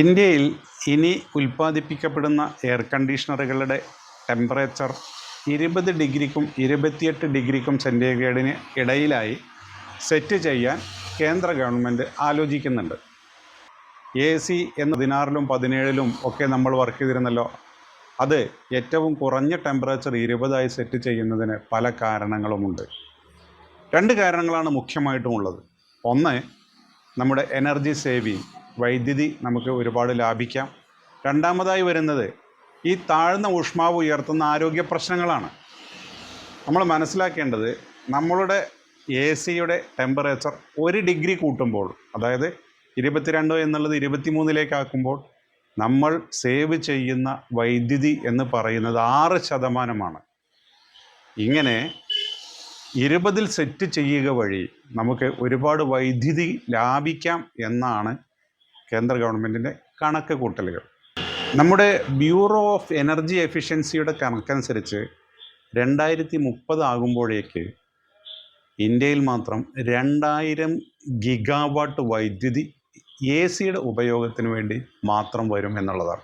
ഇന്ത്യയിൽ ഇനി ഉൽപ്പാദിപ്പിക്കപ്പെടുന്ന air കണ്ടീഷണറുകളുടെ temperature ഇരുപത് ഡിഗ്രിക്കും ഇരുപത്തിയെട്ട് ഡിഗ്രിക്കും സെന്റിഗ്രേഡിന് ഇടയിലായി സെറ്റ് ചെയ്യാൻ കേന്ദ്ര ഗവൺമെന്റ് ആലോചിക്കുന്നുണ്ട്. എ സി എന്ന് പതിനാറിലും പതിനേഴിലും ഒക്കെ നമ്മൾ വർക്ക് ചെയ്തിരുന്നല്ലോ. അത് ഏറ്റവും കുറഞ്ഞ ടെമ്പറേച്ചർ ഇരുപതായി സെറ്റ് ചെയ്യുന്നതിന് പല കാരണങ്ങളുമുണ്ട്. രണ്ട് കാരണങ്ങളാണ് മുഖ്യമായിട്ടും ഉള്ളത്. ഒന്ന് നമ്മുടെ എനർജി സേവിങ് വൈദ്യുതി നമുക്ക് ഒരുപാട് ലാഭിക്കാം. രണ്ടാമതായി വരുന്നത് ഈ താഴ്ന്ന ഊഷ്മാവ് ഉയർത്തുന്ന ആരോഗ്യ പ്രശ്നങ്ങളാണ്. നമ്മൾ മനസ്സിലാക്കേണ്ടത് നമ്മളുടെ എ സിയുടെ ടെമ്പറേച്ചർ ഒരു ഡിഗ്രി കൂട്ടുമ്പോൾ അതായത് ഇരുപത്തിരണ്ട് എന്നുള്ളത് ഇരുപത്തിമൂന്നിലേക്കാക്കുമ്പോൾ നമ്മൾ സേവ് ചെയ്യുന്ന വൈദ്യുതി എന്ന് പറയുന്നത് ആറ് ശതമാനമാണ്. ഇങ്ങനെ ഇരുപതിൽ സെറ്റ് ചെയ്യുക വഴി നമുക്ക് ഒരുപാട് വൈദ്യുതി ലാഭിക്കാം എന്നാണ് കേന്ദ്ര ഗവൺമെന്റിന്റെ കണക്ക് കൂട്ടലുകൾ. നമ്മുടെ ബ്യൂറോ ഓഫ് എനർജി എഫിഷ്യൻസിയുടെ കണക്കനുസരിച്ച് രണ്ടായിരത്തി മുപ്പത് ആകുമ്പോഴേക്ക് ഇന്ത്യയിൽ മാത്രം രണ്ടായിരം ഗിഗാവാട്ട് വൈദ്യുതി എ സിയുടെ ഉപയോഗത്തിന് വേണ്ടി മാത്രം വരും എന്നുള്ളതാണ്.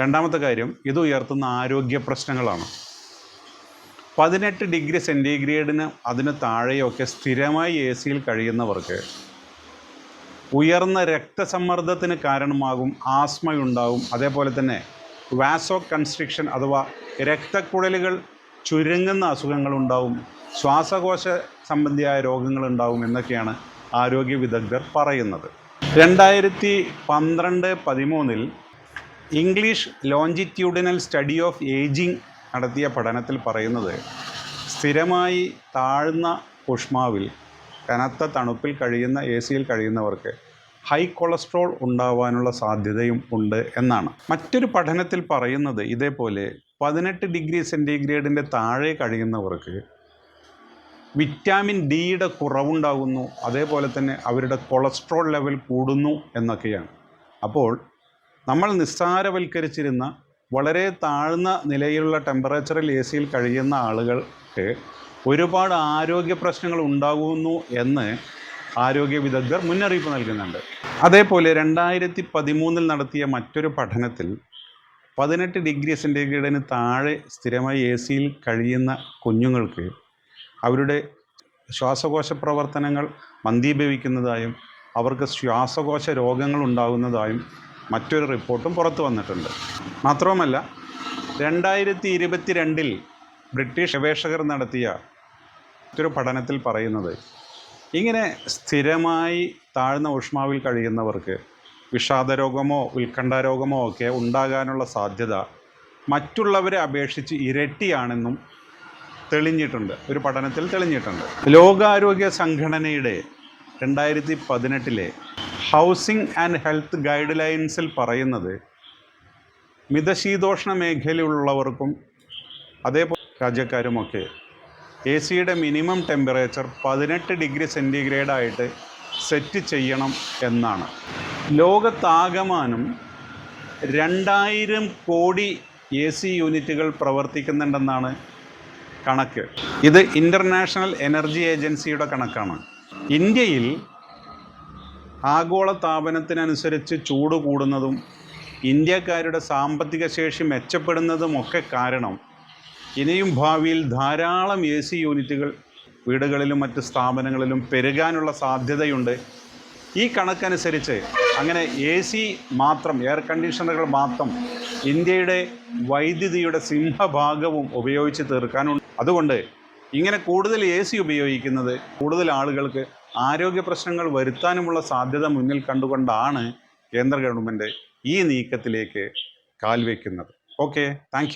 രണ്ടാമത്തെ കാര്യം ഇത് ഉയർത്തുന്ന ആരോഗ്യ പ്രശ്നങ്ങളാണ്. പതിനെട്ട് ഡിഗ്രി സെന്റിഗ്രേഡിന് അതിന് താഴെയൊക്കെ സ്ഥിരമായി എ സിയിൽ കഴിയുന്നവർക്ക് ഉയർന്ന രക്തസമ്മർദ്ദത്തിന് കാരണമാകും ആസ്മയുണ്ടാവും. അതേപോലെ തന്നെ വാസോ കൺസ്ട്രിക്ഷൻ അഥവാ രക്തക്കുഴലുകൾ ചുരുങ്ങുന്ന അസുഖങ്ങളുണ്ടാവും ശ്വാസകോശ സംബന്ധിയായ രോഗങ്ങളുണ്ടാവും എന്നൊക്കെയാണ് ആരോഗ്യ വിദഗ്ധർ പറയുന്നത്. രണ്ടായിരത്തി പന്ത്രണ്ട് പതിമൂന്നിൽ English longitudinal study of ageing നടത്തിയ പഠനത്തിൽ പറയുന്നത് സ്ഥിരമായി താഴ്ന്ന ഊഷ്മാവിൽ കനത്ത തണുപ്പിൽ കഴിയുന്ന എ സിയിൽ കഴിയുന്നവർക്ക് ഹൈ കൊളസ്ട്രോൾ ഉണ്ടാവാനുള്ള സാധ്യതയും ഉണ്ട് എന്നാണ്. മറ്റൊരു പഠനത്തിൽ പറയുന്നത് ഇതേപോലെ പതിനെട്ട് ഡിഗ്രി സെന്റിഗ്രേഡിന്റെ താഴെ കഴിയുന്നവർക്ക് വിറ്റാമിൻ ഡിയുടെ കുറവുണ്ടാകുന്നു. അതേപോലെ തന്നെ അവരുടെ കൊളസ്ട്രോൾ ലെവൽ കൂടുന്നു എന്നൊക്കെയാണ്. അപ്പോൾ നമ്മൾ നിസ്സാരവൽക്കരിച്ചിരുന്ന വളരെ താഴ്ന്ന നിലയിലുള്ള ടെമ്പറേച്ചറിൽ എ സിയിൽ കഴിയുന്ന ആളുകൾക്ക് ഒരുപാട് ആരോഗ്യ പ്രശ്നങ്ങൾ ഉണ്ടാകുന്നു എന്ന് ആരോഗ്യ വിദഗ്ധർ മുന്നറിയിപ്പ് നൽകുന്നുണ്ട്. അതേപോലെ രണ്ടായിരത്തി പതിമൂന്നിൽ നടത്തിയ മറ്റൊരു പഠനത്തിൽ പതിനെട്ട് ഡിഗ്രി സെന്റിഗ്രേഡിന് താഴെ സ്ഥിരമായി എ സിയിൽ കഴിയുന്ന കുഞ്ഞുങ്ങൾക്ക് അവരുടെ ശ്വാസകോശ പ്രവർത്തനങ്ങൾ മന്ദീഭവിക്കുന്നതായും അവർക്ക് ശ്വാസകോശ രോഗങ്ങൾ ഉണ്ടാകുന്നതായും മറ്റൊരു റിപ്പോർട്ടും പുറത്തു വന്നിട്ടുണ്ട്. മാത്രവുമല്ല രണ്ടായിരത്തി ഇരുപത്തി ബ്രിട്ടീഷ് ഗവേഷകർ നടത്തിയ മറ്റൊരു പഠനത്തിൽ പറയുന്നത് ഇങ്ങനെ സ്ഥിരമായി താഴ്ന്ന ഊഷ്മാവിൽ കഴിയുന്നവർക്ക് വിഷാദരോഗമോ ഉത്കണ്ഠാരോഗമോ ഒക്കെ ഉണ്ടാകാനുള്ള സാധ്യത മറ്റുള്ളവരെ അപേക്ഷിച്ച് ഇരട്ടിയാണെന്നും തെളിഞ്ഞിട്ടുണ്ട്. ഒരു പഠനത്തിൽ തെളിഞ്ഞിട്ടുണ്ട്. ലോകാരോഗ്യ സംഘടനയുടെ രണ്ടായിരത്തി പതിനെട്ടിലെ ഹൗസിംഗ് ആൻഡ് ഹെൽത്ത് ഗൈഡ് ലൈൻസിൽ പറയുന്നത് മിതശീതോഷ്ണ മേഖലയിലുള്ളവർക്കും അതേപോലെ രാജ്യക്കാരുമൊക്കെ എ സിയുടെ മിനിമം ടെമ്പറേച്ചർ പതിനെട്ട് ഡിഗ്രി സെന്റിഗ്രേഡായിട്ട് സെറ്റ് ചെയ്യണം എന്നാണ്. ലോകത്താകമാനം രണ്ടായിരം കോടി എ സി യൂണിറ്റുകൾ പ്രവർത്തിക്കുന്നുണ്ടെന്നാണ് കണക്ക്. ഇത് ഇന്റർനാഷണൽ എനർജി ഏജൻസിയുടെ കണക്കാണ്. ഇന്ത്യയിൽ ആഗോള താപനത്തിനനുസരിച്ച് ചൂട് കൂടുന്നതും ഇന്ത്യക്കാരുടെ സാമ്പത്തിക ശേഷി മെച്ചപ്പെടുന്നതുമൊക്കെ കാരണം ഇനിയും ഭാവിയിൽ ധാരാളം എ സി യൂണിറ്റുകൾ വീടുകളിലും മറ്റ് സ്ഥാപനങ്ങളിലും പെരുകാനുള്ള സാധ്യതയുണ്ട്. ഈ കണക്കനുസരിച്ച് അങ്ങനെ എ സി മാത്രം എയർ കണ്ടീഷണറുകൾ മാത്രം ഇന്ത്യയുടെ വൈദ്യുതിയുടെ സിംഹഭാഗവും ഉപയോഗിച്ച് തീർക്കാനുണ്ട്. അതുകൊണ്ട് ഇങ്ങനെ കൂടുതൽ എ സി ഉപയോഗിക്കുന്നത് കൂടുതൽ ആളുകൾക്ക് ആരോഗ്യ പ്രശ്നങ്ങൾ വരുത്താനുമുള്ള സാധ്യത മുന്നിൽ കണ്ടുകൊണ്ടാണ് കേന്ദ്ര ഗവൺമെന്റ് ഈ നീക്കത്തിലേക്ക് കാൽവെക്കുന്നത് ഓക്കെ താങ്ക്